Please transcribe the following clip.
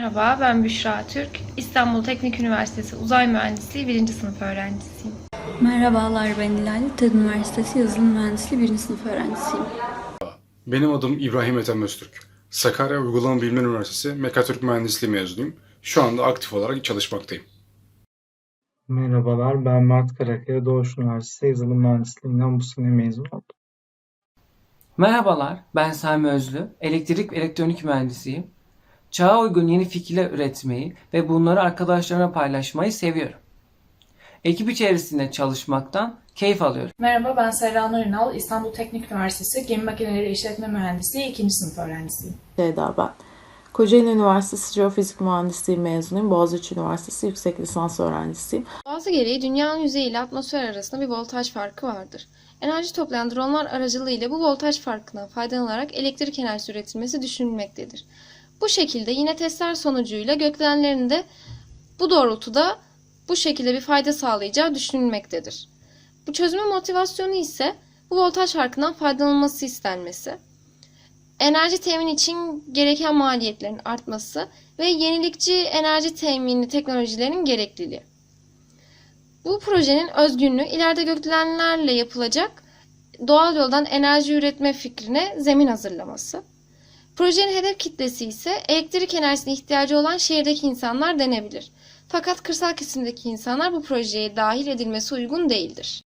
Merhaba, ben Büşra Türk. İstanbul Teknik Üniversitesi Uzay Mühendisliği 1. sınıf öğrencisiyim. Merhabalar ben İlal. TED Üniversitesi Yazılım Mühendisliği 1. sınıf öğrencisiyim. Benim adım İbrahim Ethem Öztürk. Sakarya Uygulama Bilimler Üniversitesi Mekatürk Mühendisliği mezunuyum. Şu anda aktif olarak çalışmaktayım. Merhabalar, ben Mert Karakaya, Doğuş Üniversitesi Yazılım Mühendisliğinden bu sene mezun oldum. Merhabalar, ben Sami Özlü, elektrik ve elektronik mühendisiyim. Çağa uygun yeni fikirler üretmeyi ve bunları arkadaşlarımla paylaşmayı seviyorum. Ekip içerisinde çalışmaktan keyif alıyorum. Merhaba ben Serra Nur Ünal, İstanbul Teknik Üniversitesi Gemi Makineleri İşletme Mühendisliği 2. sınıf öğrencisiyim. Ceyda ben. Kocaeli Üniversitesi Jeofizik Mühendisliği mezunuyum. Boğaziçi Üniversitesi yüksek lisans öğrencisiyim. Bazı gereği dünyanın yüzeyi ile atmosfer arasında bir voltaj farkı vardır. Enerji toplayan dronlar aracılığıyla bu voltaj farkından faydalanarak elektrik enerjisi üretilmesi düşünülmektedir. Bu şekilde yine testler sonucuyla gökdelenlerin de bu doğrultuda bu şekilde bir fayda sağlayacağı düşünülmektedir. Bu çözümün motivasyonu ise bu voltaj farkından faydalanılması istenmesi, enerji temin için gereken maliyetlerin artması ve yenilikçi enerji temini teknolojilerinin gerekliliği. Bu projenin özgünlüğü ileride gökdelenlerle yapılacak doğal yoldan enerji üretme fikrine zemin hazırlaması. Projenin hedef kitlesi ise elektrik enerjisine ihtiyacı olan şehirdeki insanlar denebilir. Fakat kırsal kesimdeki insanlar bu projeye dahil edilmesi uygun değildir.